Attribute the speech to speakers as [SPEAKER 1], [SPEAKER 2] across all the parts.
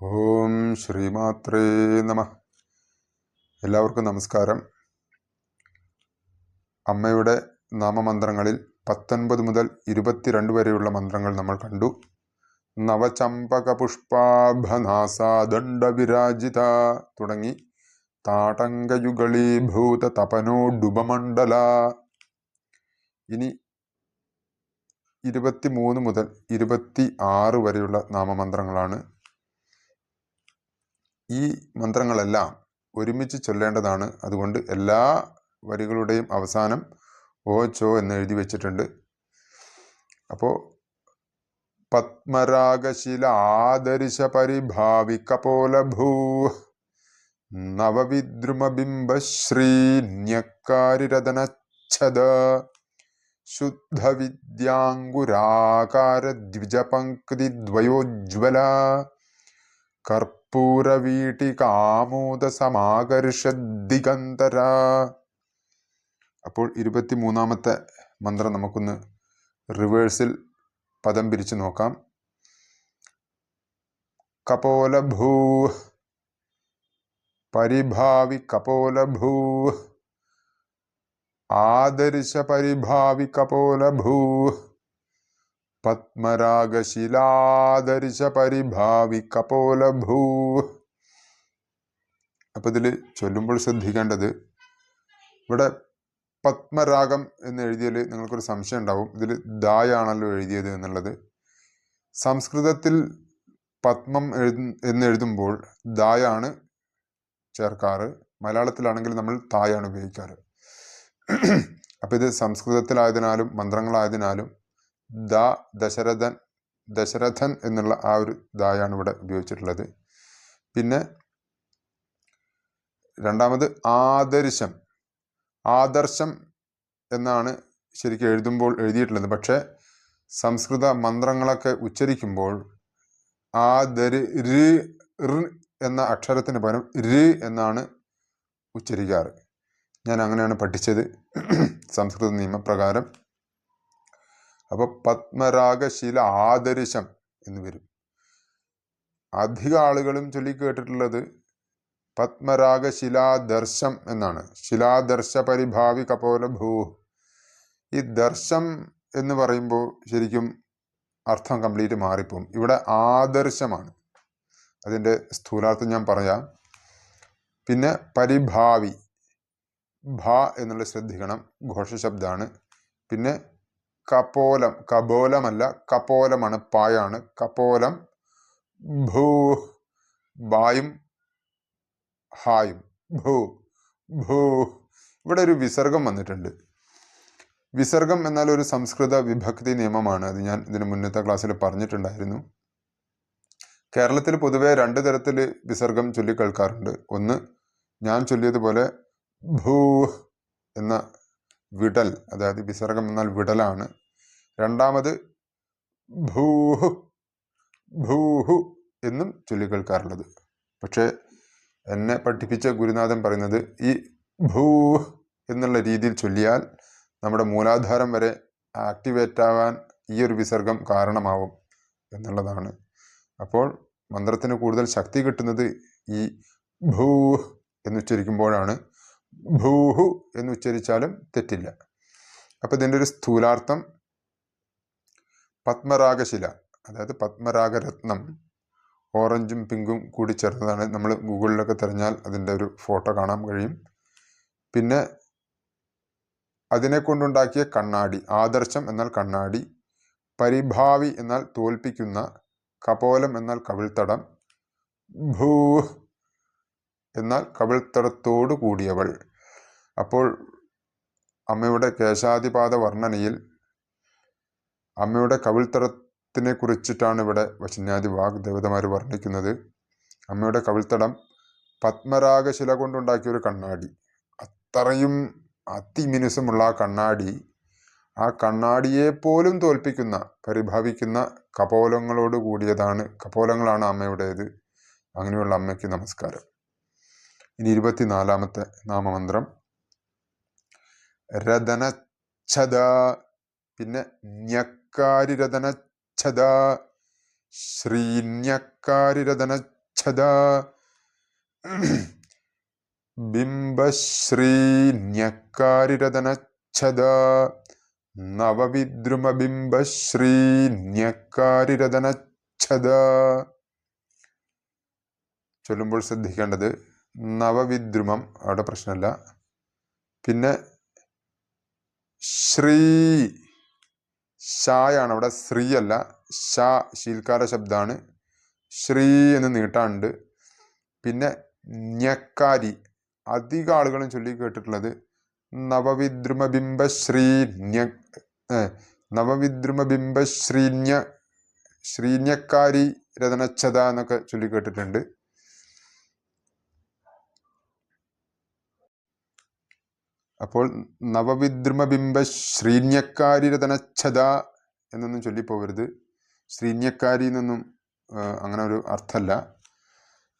[SPEAKER 1] ഓം ശ്രീമാത്രേ നമ. എല്ലാവർക്കും നമസ്കാരം. അമ്മയുടെ നാമമന്ത്രങ്ങളിൽ പത്തൊൻപത് മുതൽ ഇരുപത്തിരണ്ട് വരെയുള്ള മന്ത്രങ്ങൾ നമ്മൾ കണ്ടു. നവചമ്പക പുഷ്പാഭനാസാദണ്ഡ വിരാജിത തുടങ്ങി. താടങ്കയുഗളീഭൂത തപനോഡുപമണ്ഡല ഇനി ഇരുപത്തിമൂന്ന് മുതൽ ഇരുപത്തി ആറ് വരെയുള്ള നാമമന്ത്രങ്ങളാണ് ഈ മന്ത്രങ്ങളെല്ലാം ഒരുമിച്ച് ചൊല്ലേണ്ടതാണ്. അതുകൊണ്ട് എല്ലാ വരികളുടെയും അവസാനം ഓ ചോ എന്ന് എഴുതി വെച്ചിട്ടുണ്ട്. അപ്പോൾ പത്മരാഗശില ആദരിശ പരിഭാവി കപോലഭൂ നവവിദ്രുമബിംബശ്രീന്യക്കാരിരതനച്ഛദ ശുദ്ധവിദ്യാങ്കുരാകാര ദ്വിജപങ്ക്തി ദ്വയോജ്വല കർപ്പൂരവീട്ടികാമോദ അപ്പോൾ ഇരുപത്തി മൂന്നാമത്തെ മന്ത്രം നമുക്കൊന്ന് റിവേഴ്സിൽ പദം പിരിച്ചു നോക്കാം. കപോലഭൂ പരിഭാവി കപോലഭൂ ആദർശ പരിഭാവി കപോലഭൂ പത്മരാഗശിലാദർശ പരിഭാവി കപോലഭൂ. അപ്പൊ ഇതിൽ ചൊല്ലുമ്പോൾ ശ്രദ്ധിക്കേണ്ടത് ഇവിടെ പത്മരാഗം എന്ന് എഴുതിയാൽ നിങ്ങൾക്കൊരു സംശയം ഉണ്ടാവും. ഇതിൽ ദായാണല്ലോ എഴുതിയത് എന്നുള്ളത്. സംസ്കൃതത്തിൽ പത്മം എഴുതു എന്ന് എഴുതുമ്പോൾ ദായാണ് ചേർക്കാറ്. മലയാളത്തിലാണെങ്കിൽ നമ്മൾ തായാണ് ഉപയോഗിക്കാറ്. അപ്പം ഇത് സംസ്കൃതത്തിലായതിനാലും മന്ത്രങ്ങളായതിനാലും ദ ദശരഥൻ ദശരഥൻ എന്നുള്ള ആ ഒരു ദായാണ് ഇവിടെ ഉപയോഗിച്ചിട്ടുള്ളത്. പിന്നെ രണ്ടാമത് ആദർശം. ആദർശം എന്നാണ് ശരിക്കും എഴുതുമ്പോൾ എഴുതിയിട്ടുള്ളത്. പക്ഷേ സംസ്കൃത മന്ത്രങ്ങളൊക്കെ ഉച്ചരിക്കുമ്പോൾ ആ ദര് ര് ഋ എന്ന അക്ഷരത്തിന് പകരം ര് എന്നാണ് ഉച്ചരിക്കാറ്. ഞാൻ അങ്ങനെയാണ് പഠിച്ചത്. സംസ്കൃത നിയമപ്രകാരം. അപ്പോൾ പത്മരാഗശില ആദർശം എന്ന് വരും. അധിക ആളുകളും ചൊല്ലി കേട്ടിട്ടുള്ളത് പത്മരാഗശിലാദർശം എന്നാണ്. ശിലാദർശ പരിഭാവി കപോല ഭൂ. ഈ ദർശം എന്ന് പറയുമ്പോൾ ശരിക്കും അർത്ഥം കംപ്ലീറ്റ് മാറിപ്പോവും. ഇവിടെ ആദർശമാണ്. അതിന്റെ സ്ഥൂലാർത്ഥം ഞാൻ പറയാം. പിന്നെ പരിഭാവി. ഭ എന്നുള്ള ശ്രദ്ധിക്കണം. ഘോഷശബ്ദമാണ്. പിന്നെ കപോലം. കപോലമല്ല കപോലമാണ് പായാണ്. കപോലം ഭൂ ബായും ഹായും. ഭൂ ഭൂ. ഇവിടെ ഒരു വിസർഗം വന്നിട്ടുണ്ട്. വിസർഗം എന്നാൽ ഒരു സംസ്കൃത വിഭക്തി നിയമമാണ്. അത് ഞാൻ ഇതിന് മുന്നത്തെ ക്ലാസ്സിൽ പറഞ്ഞിട്ടുണ്ടായിരുന്നു. കേരളത്തിൽ പൊതുവേ രണ്ട് തരത്തിൽ വിസർഗം ചൊല്ലിക്കേൾക്കാറുണ്ട്. ഒന്ന് ഞാൻ ചൊല്ലിയതുപോലെ ഭൂ എന്ന വിടൽ അതായത് വിസർഗം എന്നാൽ വിടലാണ്. രണ്ടാമത് ഭൂഹു ഭൂഹു എന്നും ചൊല്ലി കേൾക്കാറുള്ളത് പക്ഷേ എന്നെ പഠിപ്പിച്ച ഗുരുനാഥൻ പറയുന്നത് ഈ ഭൂ എന്നുള്ള രീതിയിൽ ചൊല്ലിയാൽ നമ്മുടെ മൂലാധാരം വരെ ആക്ടിവേറ്റ് ആവാൻ ഈ ഒരു വിസർഗം കാരണമാവും എന്നുള്ളതാണ്. അപ്പോൾ മന്ത്രത്തിന് കൂടുതൽ ശക്തി കിട്ടുന്നത് ഈ ഭൂ എന്നുച്ചരിക്കുമ്പോഴാണ് ഭൂഹു എന്ന് ഉച്ചരിച്ചാലും തെറ്റില്ല. അപ്പോൾ ഇതിന്റെ ഒരു സ്ഥൂലാർത്ഥം പത്മരാഗശില അതായത് പത്മരാഗരത്നം ഓറഞ്ചും പിങ്കും കൂടി ചേർന്നതാണ്. നമ്മൾ ഗൂഗിളിലൊക്കെ തിരഞ്ഞാൽ അതിന്റെ ഒരു ഫോട്ടോ കാണാൻ കഴിയും. പിന്നെ അതിനെ കൊണ്ടുണ്ടാക്കിയ കണ്ണാടി ആദർശം എന്നാൽ കണ്ണാടി പരിഭാവി എന്നാൽ തോൽപ്പിക്കുന്ന കപോലം എന്നാൽ കവിൾത്തടം ഭൂ എന്നാൽ കവിൾത്തടത്തോടു കൂടിയവൾ. അപ്പോൾ അമ്മയുടെ കേശാതിപാത വർണനയിൽ അമ്മയുടെ കവിൾത്തടത്തിനെ കുറിച്ചിട്ടാണ് ഇവിടെ വശന്യാദി വാഗ് ദേവതമാർ വർണിക്കുന്നത്. അമ്മയുടെ കവിൾത്തടം പത്മരാഗശില കൊണ്ടുണ്ടാക്കിയ ഒരു കണ്ണാടി. അത്രയും അതിമിനുസമുള്ള ആ കണ്ണാടി ആ കണ്ണാടിയെ പോലും തോൽപ്പിക്കുന്ന പരിഭാവിക്കുന്ന കപോലങ്ങളോട് കൂടിയതാണ് കപോലങ്ങളാണ് അമ്മയുടേത്. അങ്ങനെയുള്ള അമ്മയ്ക്ക് നമസ്കാരം. ഇനി ഇരുപത്തിനാലാമത്തെ നാമമന്ത്രം. രതനച്ഛത പിന്നെ ഞക്കാരിരതനച്ഛത ശ്രീന്യക്കാരിരതനച്ഛത ബിംബശ്രീന്യക്കാരിരതനച്ഛത നവവിദ്രുമബിംബശ്രീന്യക്കാരിരതനച്ഛത ചൊല്ലുമ്പോൾ ശ്രദ്ധിക്കേണ്ടത് നവവിദ്രുമം അവിടെ പ്രശ്നമല്ല. പിന്നെ ശ്രീ. ഷായാണ് അവിടെ ശ്രീ അല്ല. ഷാ ശീൽക്കാര ശബ്ദമാണ് ശ്രീ എന്ന് നീട്ടാണ്ട് പിന്നെ ഞക്കാരി അധിക ആളുകളും ചൊല്ലി കേട്ടിട്ടുള്ളത് നവവിദ്രുമബിംബശ്രീ ശ്രീ നവവിദ്രുമബിംബ ശ്രീന്യ ശ്രീന്യക്കാരി രതനച്ഛത എന്നൊക്കെ ചൊല്ലി കേട്ടിട്ടുണ്ട്. അപ്പോൾ നവവിദ്രുമബിംബ ശ്രീന്യക്കാരി രതനച്ഛത എന്നൊന്നും ചൊല്ലിപ്പോകരുത് ശ്രീന്യക്കാരി എന്നൊന്നും അങ്ങനെ ഒരു അർത്ഥമല്ല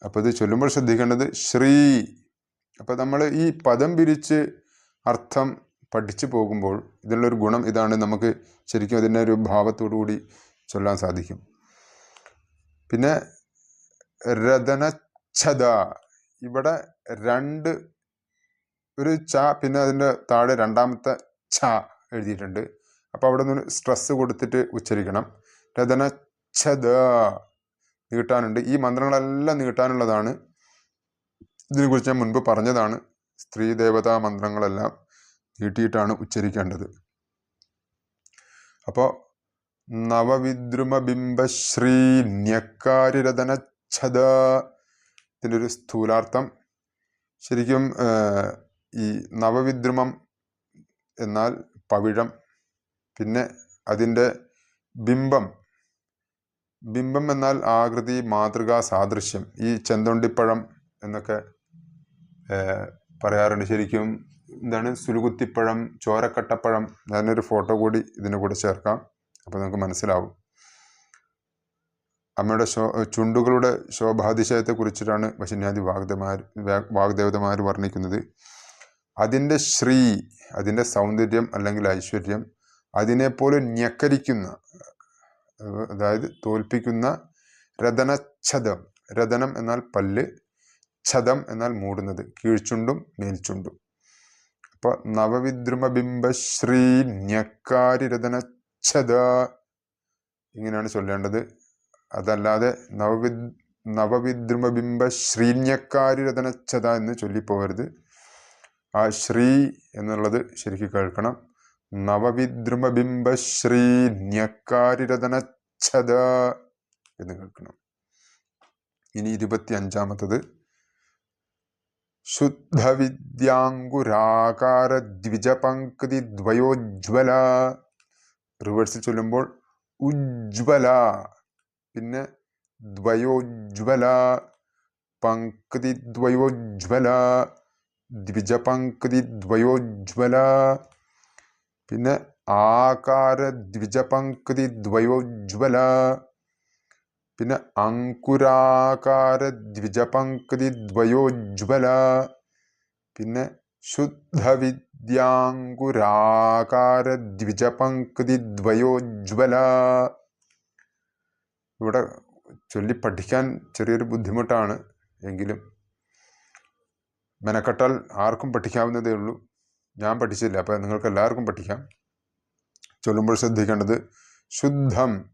[SPEAKER 1] അപ്പോൾ ഇത് ചൊല്ലുമ്പോൾ ശ്രദ്ധിക്കേണ്ടത് ശ്രീ. അപ്പോൾ നമ്മൾ ഈ പദം പിരിച്ച് അർത്ഥം പഠിച്ചു പോകുമ്പോൾ ഇതിലുള്ളൊരു ഗുണം ഇതാണ് നമുക്ക് ശരിക്കും അതിന്റെ ഒരു ഭാവത്തോടു കൂടി ചൊല്ലാൻ സാധിക്കും. പിന്നെ രതനച്ഛത ഇവിടെ രണ്ട് ഒരു ച പിന്നെ അതിന്റെ താഴെ രണ്ടാമത്തെ ഛ എഴുതിയിട്ടുണ്ട്. അപ്പോൾ അവിടെ നിന്ന് സ്ട്രെസ് കൊടുത്തിട്ട് ഉച്ചരിക്കണം. രതനച്ഛത നീട്ടാനുണ്ട്. ഈ മന്ത്രങ്ങളെല്ലാം നീട്ടാനുള്ളതാണ്. ഇതിനെക്കുറിച്ച് ഞാൻ മുൻപ് പറഞ്ഞതാണ്. സ്ത്രീ ദേവതാ മന്ത്രങ്ങളെല്ലാം നീട്ടിയിട്ടാണ് ഉച്ചരിക്കേണ്ടത്. അപ്പോൾ നവവിദ്രുമബിംബശ്രീ ഛദ ഇതിന്റെ ഒരു സ്ഥൂലാർത്ഥം. ശരിക്കും ഈ നവവിദ്രുമം എന്നാൽ പവിഴം പിന്നെ അതിന്റെ ബിംബം. ബിംബം എന്നാൽ ആകൃതി മാതൃകാ സാദൃശ്യം. ഈ ചെന്തൊണ്ടിപ്പഴം എന്നൊക്കെ പറയാറുണ്ട്. ശരിക്കും എന്താണ്? സുലുകുത്തിപ്പഴം ചോരക്കട്ടപ്പഴം. ഞാനൊരു ഫോട്ടോ കൂടി ഇതിന്റെ കൂടെ ചേർക്കാം. അപ്പോൾ നമുക്ക് മനസ്സിലാവും. അമ്മയുടെ ശോ ചുണ്ടുകളുടെ ശോഭാതിശയത്തെ കുറിച്ചിട്ടാണ് വശന്യാദി വാഗ്ദമാർ വാഗ്ദേവതമാർ വർണിക്കുന്നത്. അതിന്റെ ശ്രീ അതിന്റെ സൗന്ദര്യം അല്ലെങ്കിൽ ഐശ്വര്യം അതിനെപ്പോലെ ഞെക്കരിക്കുന്ന അതായത് തോൽപ്പിക്കുന്ന രതനച്ഛതം രതനം എന്നാൽ പല്ല് ഛതം എന്നാൽ മൂടുന്നത്. കീഴ്ചുണ്ടും മേൽച്ചുണ്ടും. അപ്പൊ നവവിദ്രുമബിംബശ്രീ ഞെക്കാരി രതനച്ഛത ഇങ്ങനെയാണ് ചൊല്ലേണ്ടത്. അതല്ലാതെ നവവിദ് നവവിദ്രുമബിംബ ശ്രീന്യക്കാരി രതനച്ഛത എന്ന് ചൊല്ലിപ്പോകരുത് ആ ശ്രീ എന്നുള്ളത് ശരിക്ക് കേൾക്കണം. നവവിദ്രുമബിംബ ശ്രീന്യക്കാരി രതനച്ഛത എന്ന് കേൾക്കണം. ഇനി ഇരുപത്തി അഞ്ചാമത്തത് ശുദ്ധവിദ്യാങ്കുരാകാര ദ്വിജപങ്ക്തി ദ്വയോജ്വല റിവേഴ്സിൽ ചൊല്ലുമ്പോൾ ഉജ്വല പിന്നെ ദ്വയോജ്വല പങ്ക്തി ദ്വയോജ്വല ദ്വിജപങ്ക്തി ദ്വയോജ്വല പിന്നെ ആകാര ദ്വിജപങ്ക്തി ദ്വയോജ്വല പിന്നെ അങ്കുരാകാര ദ്വിജപങ്ക്തി ദ്വയോജ്വല പിന്നെ ശുദ്ധവിദ്യാങ്കുരാകാര ദ്വിജപങ്ക്തി ദ്വയോജ്വല ഇവിടെ ചൊല്ലി പഠിക്കാൻ ചെറിയൊരു ബുദ്ധിമുട്ടാണ്. എങ്കിലും മെനക്കെട്ടാൽ ആർക്കും പഠിക്കാവുന്നതേ ഉള്ളൂ. ഞാൻ പഠിച്ചില്ല അപ്പോൾ നിങ്ങൾക്ക് എല്ലാവർക്കും പഠിക്കാം. ചൊല്ലുമ്പോൾ ശ്രദ്ധിക്കേണ്ടത് ശുദ്ധം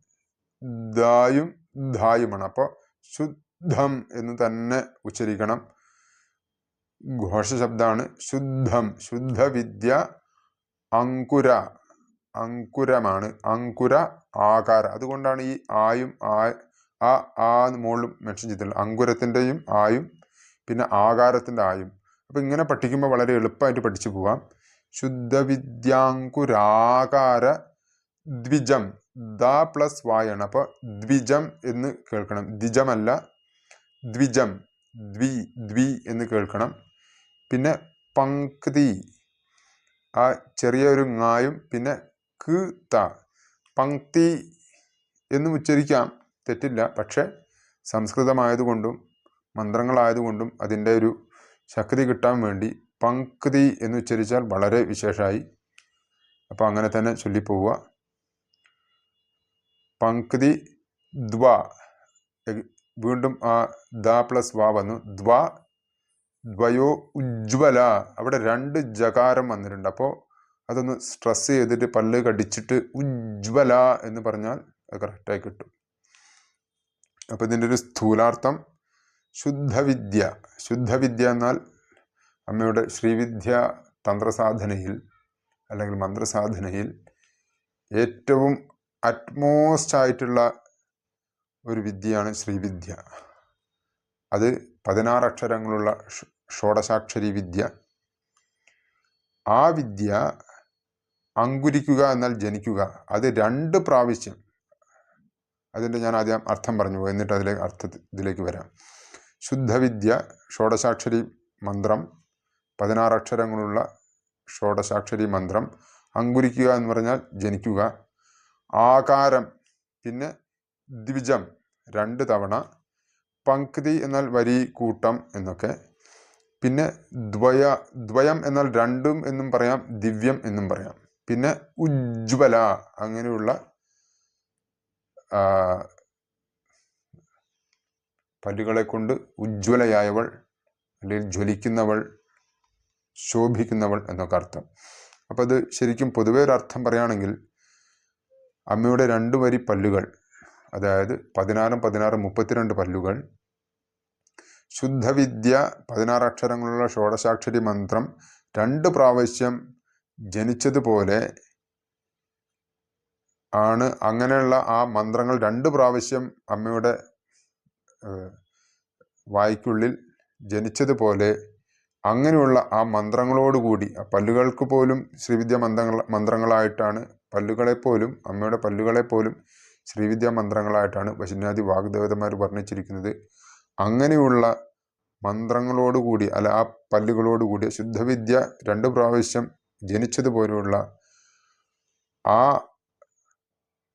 [SPEAKER 1] ദായും ധായുമാണ്. അപ്പോൾ ശുദ്ധം എന്ന് തന്നെ ഉച്ചരിക്കണം. ഘോഷശബ്ദമാണ് ശുദ്ധം. ശുദ്ധവിദ്യ അങ്കുര അങ്കുരമാണ്. അങ്കുര ആകാര. അതുകൊണ്ടാണ് ഈ ആയും ആ ആ മുകളിലും മെൻഷൻ ചെയ്തിട്ടുള്ളത്. അങ്കുരത്തിന്റെയും ആയും പിന്നെ ആകാരത്തിന്റെ ആയും. അപ്പം ഇങ്ങനെ പഠിക്കുമ്പോൾ വളരെ എളുപ്പമായിട്ട് പഠിച്ചു പോവാം. ശുദ്ധവിദ്യാങ്കുരാകാര ദ്വിജം ദ പ്ലസ് വായാണ് അപ്പോൾ ദ്വിജം എന്ന് കേൾക്കണം. ദ്വിജമല്ല ദ്വിജം ദ്വി ദ്വി എന്ന് കേൾക്കണം. പിന്നെ പങ്ക്തി ആ ചെറിയൊരു ങായും. പിന്നെ ക് ത. പങ്ക്തി എന്നും ഉച്ചരിക്കാം. തെറ്റില്ല. പക്ഷെ സംസ്കൃതമായതുകൊണ്ടും മന്ത്രങ്ങളായതുകൊണ്ടും അതിന്റെ ഒരു ശക്തി കിട്ടാൻ വേണ്ടി പങ്ക്തി എന്ന് ഉച്ചരിച്ചാൽ വളരെ വിശേഷമായി അപ്പോൾ അങ്ങനെ തന്നെ ചൊല്ലിപ്പോവുക. പങ്ക്തി ദ്വ. വീണ്ടും ആ ദ പ്ലസ് വ വന്നു. ദ്വ ദ്വയോ ഉജ്വല അവിടെ രണ്ട് ജകാരം വന്നിട്ടുണ്ട്. അപ്പോൾ അതൊന്ന് സ്ട്രെസ് ചെയ്തിട്ട് പല്ല് കടിച്ചിട്ട് ഉജ്വല എന്ന് പറഞ്ഞാൽ അത് കറക്റ്റായി കിട്ടും. അപ്പോൾ ഇതിന്റെ ഒരു സ്ഥൂലാർത്ഥം ശുദ്ധവിദ്യ. ശുദ്ധവിദ്യ എന്നാൽ അമ്മയുടെ ശ്രീവിദ്യ തന്ത്രസാധനയിൽ അല്ലെങ്കിൽ മന്ത്രസാധനയിൽ ഏറ്റവും അറ്റ്മോസ്റ്റ് ആയിട്ടുള്ള ഒരു വിദ്യയാണ് ശ്രീവിദ്യ. അത് പതിനാറ് അക്ഷരങ്ങളുള്ള ഷോഡശാക്ഷരി വിദ്യ. ആ വിദ്യ അങ്കുരിക്കുക എന്നാൽ ജനിക്കുക. അത് രണ്ട് പ്രാവശ്യം. അതിന്റെ ഞാൻ ആദ്യം അർത്ഥം പറഞ്ഞു. എന്നിട്ട് അതിലേക്ക് അർത്ഥത്തിലേക്ക് വരാം. ശുദ്ധവിദ്യ ഷോഡശാക്ഷരി മന്ത്രം പതിനാറ് അക്ഷരങ്ങളുള്ള ഷോഡശാക്ഷരി മന്ത്രം അങ്കുരിക്കുക എന്ന് പറഞ്ഞാൽ ജനിക്കുക ആകാരം പിന്നെ ദ്വിജം രണ്ട് തവണ പങ്ക്തി എന്നാൽ വരി കൂട്ടം എന്നൊക്കെ പിന്നെ ദ്വയ ദ്വയം എന്നാൽ രണ്ടും എന്നും പറയാം ദിവ്യം എന്നും പറയാം. പിന്നെ ഉജ്വല അങ്ങനെയുള്ള പല്ലുകളെ കൊണ്ട് ഉജ്ജ്വലയായവൾ അല്ലെങ്കിൽ ജ്വലിക്കുന്നവൾ ശോഭിക്കുന്നവൾ എന്നൊക്കെ അർത്ഥം. അപ്പോൾ അത് ശരിക്കും പൊതുവെ ഒരു അർത്ഥം പറയുകയാണെങ്കിൽ അമ്മയുടെ രണ്ട് വരി പല്ലുകൾ അതായത് പതിനാറും പതിനാറും മുപ്പത്തിരണ്ട് പല്ലുകൾ ശുദ്ധവിദ്യ പതിനാറ് അക്ഷരങ്ങളുള്ള ഷോഡശാക്ഷരി മന്ത്രം രണ്ട് പ്രാവശ്യം ജനിച്ചതുപോലെ ആണ് അങ്ങനെയുള്ള ആ മന്ത്രങ്ങൾ രണ്ട് പ്രാവശ്യം അമ്മയുടെ വായ്ക്കുള്ളിൽ ജനിച്ചതുപോലെ അങ്ങനെയുള്ള ആ മന്ത്രങ്ങളോടുകൂടി പല്ലുകൾക്ക് പോലും ശ്രീവിദ്യ മന്ത്രങ്ങൾ മന്ത്രങ്ങളായിട്ടാണ് പല്ലുകളെപ്പോലും അമ്മയുടെ പല്ലുകളെപ്പോലും ശ്രീവിദ്യ മന്ത്രങ്ങളായിട്ടാണ് വശന്യാദി വാഗ്ദേവതമാർ വർണിച്ചിരിക്കുന്നത്. അങ്ങനെയുള്ള മന്ത്രങ്ങളോടുകൂടി അല്ല ആ പല്ലുകളോടുകൂടി ശുദ്ധവിദ്യ രണ്ട് പ്രാവശ്യം ജനിച്ചതുപോലെയുള്ള ആ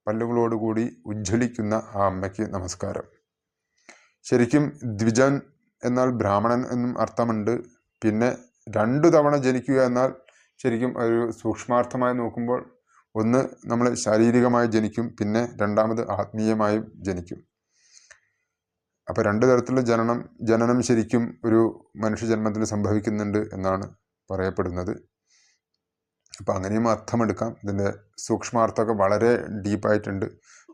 [SPEAKER 1] പല്ലുകളോടുകൂടി ഉജ്ജ്വലിക്കുന്ന ആ അമ്മയ്ക്ക് നമസ്കാരം. ശരിക്കും ദ്വിജൻ എന്നാൽ ബ്രാഹ്മണൻ എന്നും അർത്ഥമുണ്ട്. പിന്നെ രണ്ടു തവണ ജനിക്കുക എന്നാൽ ശരിക്കും ഒരു സൂക്ഷ്മാർത്ഥമായി നോക്കുമ്പോൾ ഒന്ന് നമ്മൾ ശാരീരികമായി ജനിക്കും പിന്നെ രണ്ടാമത് ആത്മീയമായും ജനിക്കും. അപ്പോൾ രണ്ട് തരത്തിലുള്ള ജനനം ജനനം ശരിക്കും ഒരു മനുഷ്യജന്മത്തിൽ സംഭവിക്കുന്നുണ്ട് എന്നാണ് പറയപ്പെടുന്നത്. അപ്പം അങ്ങനെയും അർത്ഥമെടുക്കാം. ഇതിന്റെ സൂക്ഷ്മാർത്ഥമൊക്കെ വളരെ ഡീപ്പായിട്ടുണ്ട്.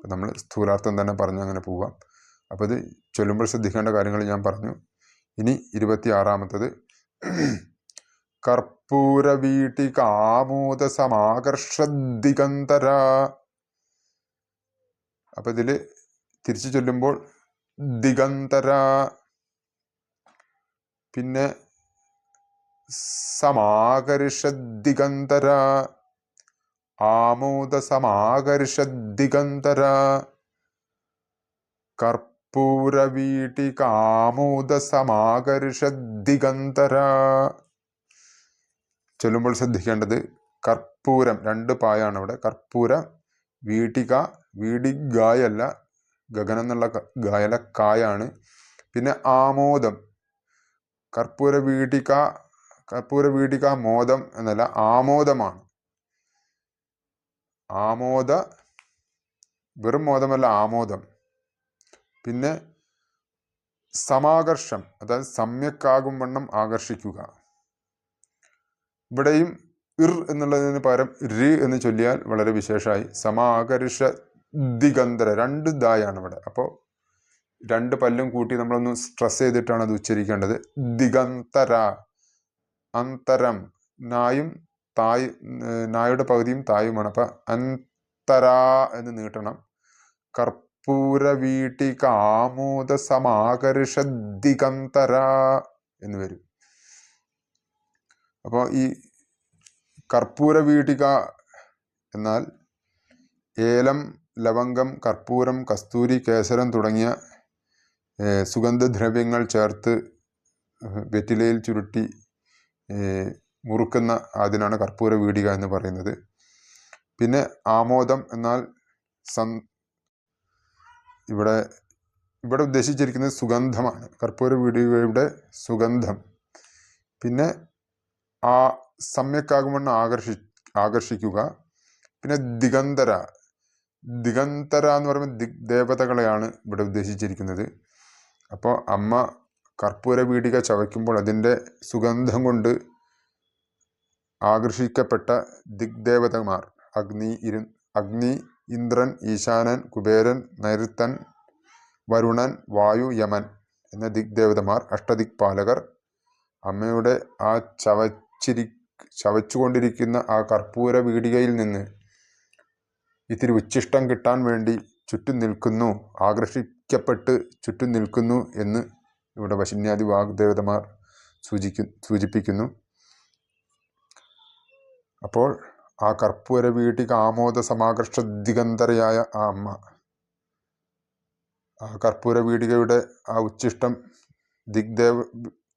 [SPEAKER 1] നമ്മൾ സ്ഥൂലാർത്ഥം തന്നെ പറഞ്ഞ് അങ്ങനെ പോവാം. അപ്പോൾ ഇത് ചൊല്ലുമ്പോൾ ശ്രദ്ധിക്കേണ്ട കാര്യങ്ങൾ ഞാൻ പറഞ്ഞു. ഇനി ഇരുപത്തി ആറാമത്തത് കർപ്പൂര വീട്ടികാമോദ സമാകർഷദിഗന്തര അപ്പൊ ഇതിൽ തിരിച്ചു ചൊല്ലുമ്പോൾ ദിഗന്തര പിന്നെ സമാകർഷദിഗന്തര ആമോദ സമാകർഷദിഗന്തര കർപ്പൂര വീട്ടികാമോദ സമാകർഷദിഗന്തര ചൊല്ലുമ്പോൾ ശ്രദ്ധിക്കേണ്ടത് കർപ്പൂരം രണ്ട് പായാണ് ഇവിടെ. കർപ്പൂര വീട്ടിക വീടിഗായല്ല ഗഗനം എന്നുള്ള ഗായല കായാണ് പിന്നെ ആമോദം. കർപ്പൂര വീട്ടിക കർപ്പൂര വീട്ടിക മോദം എന്നല്ല ആമോദമാണ്. ആമോദ വെറും മോദമല്ല ആമോദം. പിന്നെ സമാകർഷം അതായത് സമ്യക്കാകും വണ്ണം ആകർഷിക്കുക. ഇവിടെയും ഇർ എന്നുള്ളതിന് പകരം രി എന്ന് ചൊല്ലിയാൽ വളരെ വിശേഷമായി സമാകർഷ ദിഗന്ധര രണ്ട് ദായാണ് ഇവിടെ. അപ്പോൾ രണ്ട് പല്ലും കൂട്ടി നമ്മളൊന്ന് സ്ട്രെസ് ചെയ്തിട്ടാണ് അത് ഉച്ചരിക്കേണ്ടത്. ദിഗന്തര അന്തരം നായും തായ് നായുടെ പകുതിയും തായുമാണ്. അപ്പം അന്തരാ എന്ന് നീട്ടണം. കർപ്പൂര വീട്ടിക ആമോദ സമാകർഷ എന്ന് വരും. അപ്പോൾ ഈ കർപ്പൂര വീട്ടിക എന്നാൽ ഏലം ലവംഗം കർപ്പൂരം കസ്തൂരി കേസരം തുടങ്ങിയ സുഗന്ധദ്രവ്യങ്ങൾ ചേർത്ത് വെറ്റിലയിൽ ചുരുട്ടി മുറുക്കുന്ന അതിനാണ് കർപ്പൂര വീടിക എന്ന് പറയുന്നത്. പിന്നെ ആമോദം എന്നാൽ സം ഇവിടെ ഇവിടെ ഉദ്ദേശിച്ചിരിക്കുന്നത് സുഗന്ധമാണ്. കർപ്പൂര വീടുകളുടെ സുഗന്ധം. പിന്നെ ആ സമ്യക്കാകുമെന്ന് ആകർഷി ആകർഷിക്കുക. പിന്നെ ദിഗന്തര ദിഗന്തര എന്ന് പറയുമ്പോൾ ദിഗ് ദേവതകളെയാണ് ഇവിടെ ഉദ്ദേശിച്ചിരിക്കുന്നത്. അപ്പോൾ അമ്മ കർപ്പൂര വീടിക ചവയ്ക്കുമ്പോൾ അതിന്റെ സുഗന്ധം കൊണ്ട് ആകർഷിക്കപ്പെട്ട ദിഗ്ദേവതമാർ അഗ്നി ഇരു അഗ്നി ഇന്ദ്രൻ ഈശാനൻ കുബേരൻ നൈരുത്തൻ വരുണൻ വായു യമൻ എന്ന ദിഗ്ദേവതമാർ അഷ്ടദിക്പാലകർ അമ്മയുടെ ആ ചവച്ചിരി ചവച്ചുകൊണ്ടിരിക്കുന്ന ആ കർപ്പൂര വീടികയിൽ നിന്ന് ഇത്തിരി ഉച്ഛിഷ്ടം കിട്ടാൻ വേണ്ടി ചുറ്റും നിൽക്കുന്നു ആകർഷിക്കപ്പെട്ട് ചുറ്റും നിൽക്കുന്നു എന്ന് ഇവിടെ വശിന്യാദി വാഗ്ദേവതമാർ സൂചിക്കു സൂചിപ്പിക്കുന്നു. അപ്പോൾ ആ കർപ്പൂര വീട്ടിക ആമോദ സമാകർഷ ദിഗന്തരയായ ആ അമ്മ. ആ കർപ്പൂര വീടികയുടെ ആ ഉച്ഛിഷ്ടം ദിഗ്ദേവ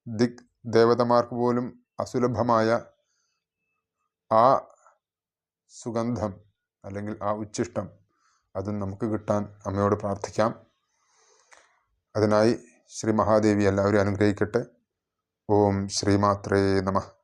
[SPEAKER 1] ദിഗ് ദേവതമാർക്ക് പോലും അസുലഭമായ ആ സുഗന്ധം അല്ലെങ്കിൽ ആ ഉച്ഛിഷ്ടം അതും നമുക്ക് കിട്ടാൻ അമ്മയോട് പ്രാർത്ഥിക്കാം. അതിനായി ശ്രീ മഹാദേവി എല്ലാവരും അനുഗ്രഹിക്കട്ടെ. ഓം ശ്രീമാത്രേ നമഃ.